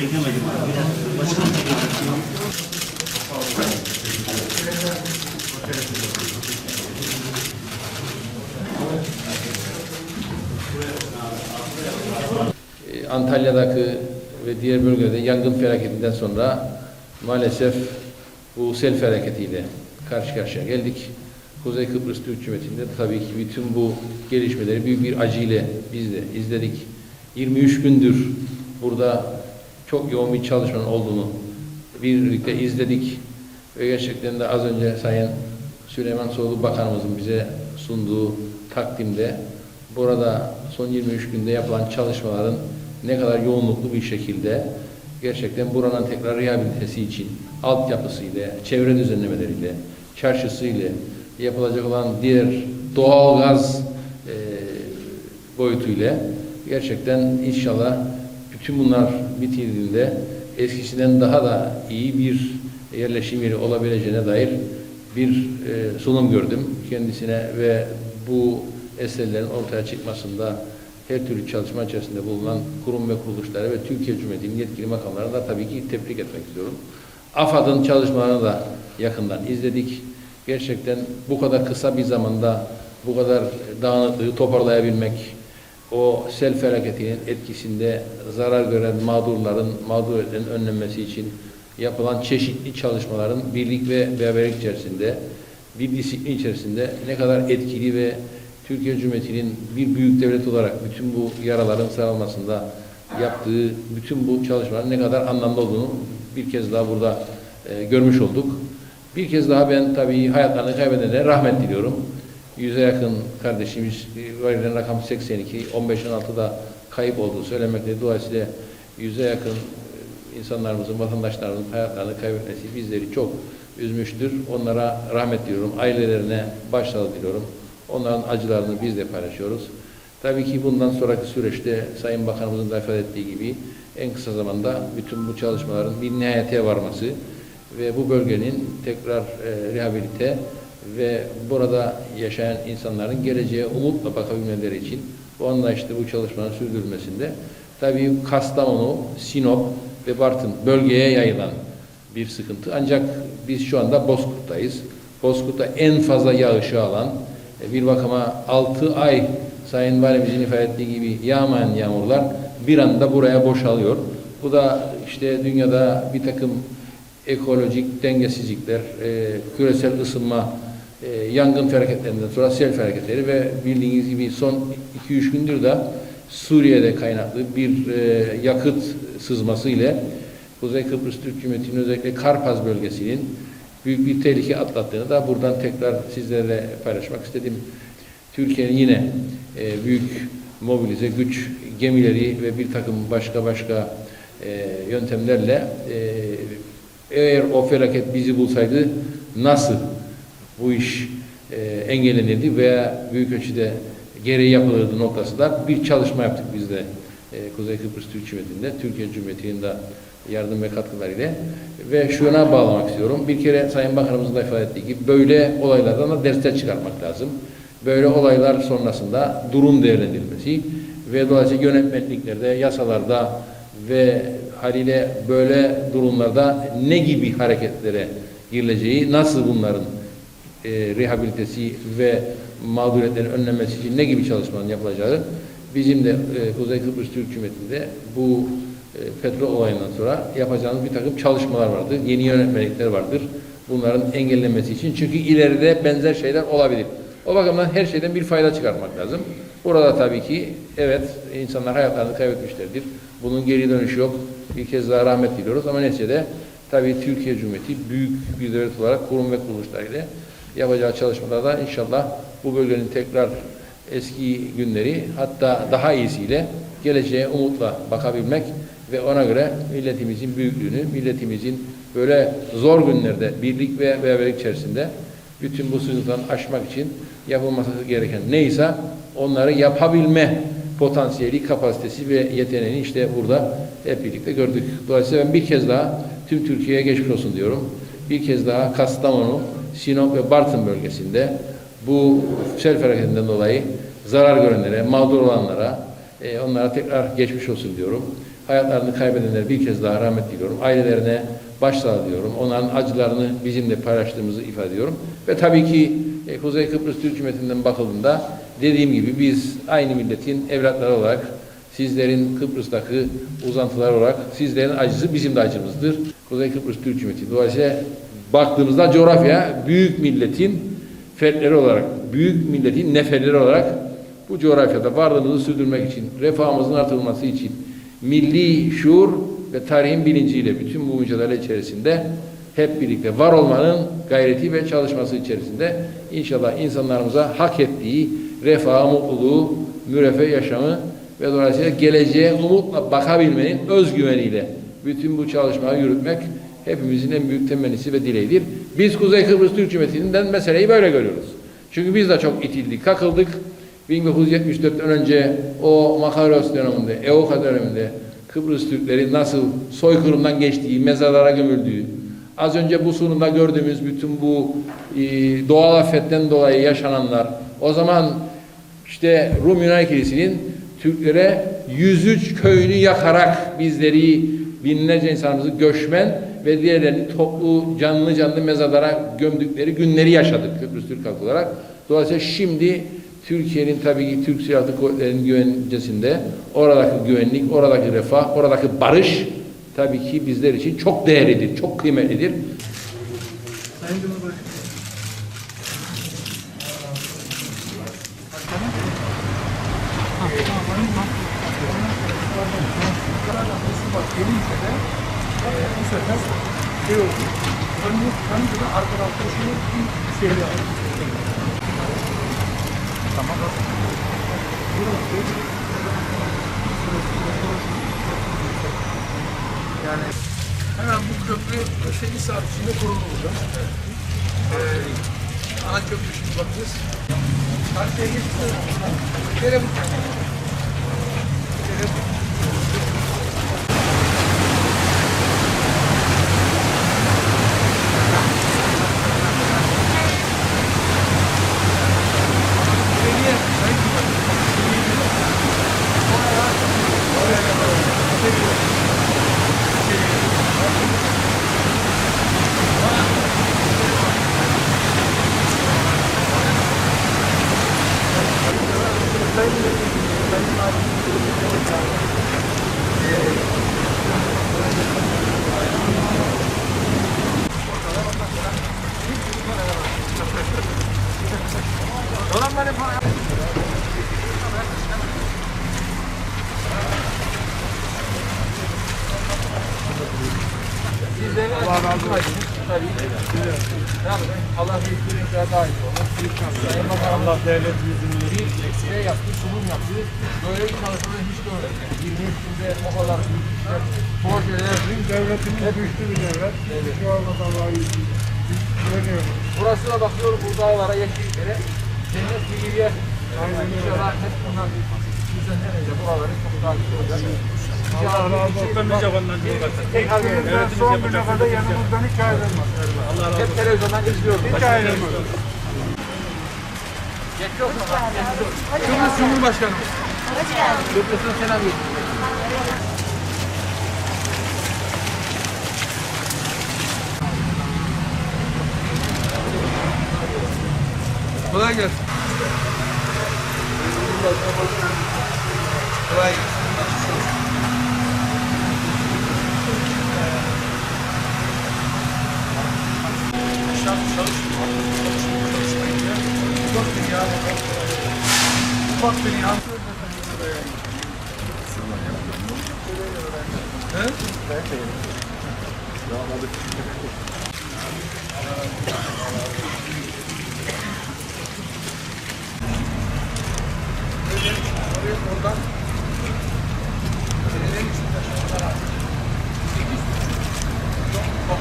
Çekemedim. Başka şey. Ee, Antalya'daki ve diğer bölgelerde yangın felaketinden sonra maalesef bu sel felaketiyle karşı karşıya geldik. Kuzey Kıbrıs Türk Cumhuriyeti'nde tabii ki bütün bu gelişmeleri büyük bir acıyla biz de izledik. 23 gündür burada çok yoğun bir çalışmanın olduğunu birlikte izledik. Ve gerçekten de az önce Sayın Süleyman Soğlu Bakanımızın bize sunduğu takdimde burada son 23 günde yapılan çalışmaların ne kadar yoğunluklu bir şekilde gerçekten buranın tekrar rehabilitesi için altyapısıyla, çevre düzenlemeleriyle, çarşısıyla yapılacak olan diğer doğal gaz e, boyutuyla gerçekten inşallah bütün bunlar bitirdiğinde eskisinden daha da iyi bir yerleşim yeri olabileceğine dair bir e, sunum gördüm kendisine ve bu eserlerin ortaya çıkmasında her türlü çalışma içerisinde bulunan kurum ve kuruluşları ve Türkiye Cumhuriyeti'nin yetkili makamlarını da tabii ki tebrik etmek istiyorum. AFAD'ın çalışmalarını da yakından izledik. Gerçekten bu kadar kısa bir zamanda bu kadar dağınıklığı toparlayabilmek, o sel felaketinin etkisinde zarar gören mağdurların, mağduriyetlerin önlenmesi için yapılan çeşitli çalışmaların birlik ve beraberlik içerisinde, bir disiplin içerisinde ne kadar etkili ve Türkiye Cumhuriyeti'nin bir büyük devlet olarak bütün bu yaraların sarılmasında yaptığı bütün bu çalışmaların ne kadar anlamlı olduğunu bir kez daha burada e, görmüş olduk. Bir kez daha ben tabii hayatlarını kaybedenlere rahmet diliyorum. Yüze yakın kardeşimiz, verilen rakam 82, 15-16'da kayıp olduğu söylemekte. Dolayısıyla yüze yakın e, insanlarımızın, vatandaşlarımızın hayatlarını kaybetmesi bizleri çok üzmüştür. Onlara rahmet diliyorum. Ailelerine başsağlığı diliyorum. Onların acılarını biz de paylaşıyoruz. Tabii ki bundan sonraki süreçte Sayın Bakanımızın da ifade ettiği gibi en kısa zamanda bütün bu çalışmaların bir nihayete varması ve bu bölgenin tekrar e, rehabilite ve burada yaşayan insanların geleceğe umutla bakabilmeleri için bu anlayışla bu çalışmanın sürdürülmesinde tabii Kastamonu, Sinop ve Bartın bölgeye yayılan bir sıkıntı. Ancak biz şu anda Bozkurt'tayız. Bozkurt'ta en fazla yağışı alan e, bir bakıma 6 ay Sayın Valimizin ifade ettiği gibi yağmayan yağmurlar bir anda buraya boşalıyor. Bu da işte dünyada bir takım ekolojik dengesizlikler, e, küresel ısınma, e, yangın felaketlerinden sonra sel felaketleri ve bildiğiniz gibi son 2-3 gündür de Suriye'de kaynaklı bir e, yakıt sızması ile Kuzey Kıbrıs Türk Cumhuriyeti'nin özellikle Karpaz bölgesinin büyük bir tehlike atlattığını da buradan tekrar sizlerle paylaşmak istedim. Türkiye'nin yine e, büyük mobilize güç gemileri ve bir takım başka başka e, yöntemlerle e, eğer o felaket bizi bulsaydı nasıl bu iş e, engellenirdi veya büyük ölçüde gereği yapılırdı noktasında bir çalışma yaptık biz de e, Kuzey Kıbrıs Türk Cumhuriyeti'nde, Türkiye Cumhuriyeti'nin de yardım ve katkılarıyla ve şuna bağlamak istiyorum. Bir kere Sayın Bakanımızın da ifade ettiği gibi böyle olaylardan da dersler çıkarmak lazım. Böyle olaylar sonrasında durum değerlendirilmesi ve dolayısıyla yönetmenliklerde, yasalarda ve haliyle böyle durumlarda ne gibi hareketlere girileceği, nasıl bunların e, rehabilitesi ve mağduriyetlerin önlenmesi için ne gibi çalışmanın yapılacağı bizim de e, Kuzey Kıbrıs Türk Cumhuriyeti'nde bu e, petrol olayından sonra yapacağımız bir takım çalışmalar vardır. Yeni yönetmelikler vardır. Bunların engellenmesi için. Çünkü ileride benzer şeyler olabilir. O bakımdan her şeyden bir fayda çıkarmak lazım. Burada tabii ki evet insanlar hayatlarını kaybetmişlerdir. Bunun geri dönüşü yok. Bir kez daha rahmet diliyoruz ama neticede tabii Türkiye Cumhuriyeti büyük bir devlet olarak kurum ve kuruluşlarıyla yapacağı çalışmalarda inşallah bu bölgenin tekrar eski günleri hatta daha iyisiyle geleceğe umutla bakabilmek ve ona göre milletimizin büyüklüğünü, milletimizin böyle zor günlerde birlik ve beraberlik içerisinde bütün bu sıkıntıları aşmak için yapılması gereken neyse onları yapabilme potansiyeli, kapasitesi ve yeteneğini işte burada hep birlikte gördük. Dolayısıyla ben bir kez daha tüm Türkiye'ye geçmiş olsun diyorum. Bir kez daha Kastamonu, Sinop ve Bartın bölgesinde bu sel felaketinden dolayı zarar görenlere, mağdur olanlara E, onlara tekrar geçmiş olsun diyorum. Hayatlarını kaybedenlere bir kez daha rahmet diliyorum. Ailelerine başsağlığı diliyorum. Onların acılarını bizimle paylaştığımızı ifade ediyorum. Ve tabii ki e, Kuzey Kıbrıs Türk Cumhuriyeti'nden bakıldığında dediğim gibi biz aynı milletin evlatları olarak sizlerin Kıbrıs'taki uzantılar olarak sizlerin acısı bizim de acımızdır. Kuzey Kıbrıs Türk Cumhuriyeti. Dolayısıyla baktığımızda coğrafya büyük milletin fertleri olarak, büyük milletin neferleri olarak bu coğrafyada varlığımızı sürdürmek için, refahımızın artırılması için milli şuur ve tarihin bilinciyle bütün bu mücadele içerisinde hep birlikte var olmanın gayreti ve çalışması içerisinde inşallah insanlarımıza hak ettiği refah, mutluluğu, müreffeh yaşamı ve dolayısıyla geleceğe umutla bakabilmenin özgüveniyle bütün bu çalışmayı yürütmek hepimizin en büyük temennisi ve dileğidir. Biz Kuzey Kıbrıs Türk Cumhuriyeti'nden meseleyi böyle görüyoruz. Çünkü biz de çok itildik, kakıldık. 1974'ten önce o Makaros döneminde, EOKA döneminde Kıbrıs Türkleri nasıl soykırımdan geçtiği, mezarlara gömüldüğü, az önce bu sunumda gördüğümüz bütün bu e, doğal afetten dolayı yaşananlar, o zaman işte Rum Yunan Kilisi'nin Türklere 103 köyünü yakarak bizleri binlerce insanımızı göçmen ve diğerlerini toplu canlı canlı mezarlara gömdükleri günleri yaşadık Kıbrıs Türk halkı olarak. Dolayısıyla şimdi Türkiye'nin tabii ki Türk Silahlı Kuvvetleri'nin güvencesinde oradaki güvenlik, oradaki refah, oradaki barış tabii ki bizler için çok değerlidir, çok kıymetlidir. Sayın Cumhurbaşkanı. Gelince de e, bu sefer şey oldu. Tanrı, Tanrı da arka tarafta şunu bir şey yaptı. Tamam. Yani hemen bu köprü 8 saat içinde kuruldu burada. Ee, ana köprü şimdi bakacağız. Karşıya geçti. Gene bu. Gene bu. Belediye, Sayın Cumhurbaşkanı. Sizlere Allah razı olsun. Tabii. Allah büyüklüğüne daha iyi olur. Sayın Bakanım Allah devlet yüzünü bir şey yaptı, sunum yaptı. Böyle bir çalışmayı hiç görmedim. Yani 20 üstünde o kadar büyük işler, projeler. Bizim devletimiz güçlü bir devlet. Şu anda da var. Burası da bakıyorum bu dağlara, yeşilliklere. Cennet gibi bir yer. İnşallah hep bunlar düzenlenince buraları çok daha güzel olacak. Allah razı olsun. Tekrar Devletimizden son güne kadar yanımızdan hiç ayrılmaz. Hep televizyondan izliyorum. Hiç ayrılmaz. Geçiyor mu? Kıbrıs Cumhurbaşkanı. Hoş geldin. Kıbrıs'ın selam götürüyor. Kolay gelsin. Kolay gelsin. beni ya. He? Yapmadık. Oradan Seneler içinde şu kadar Çok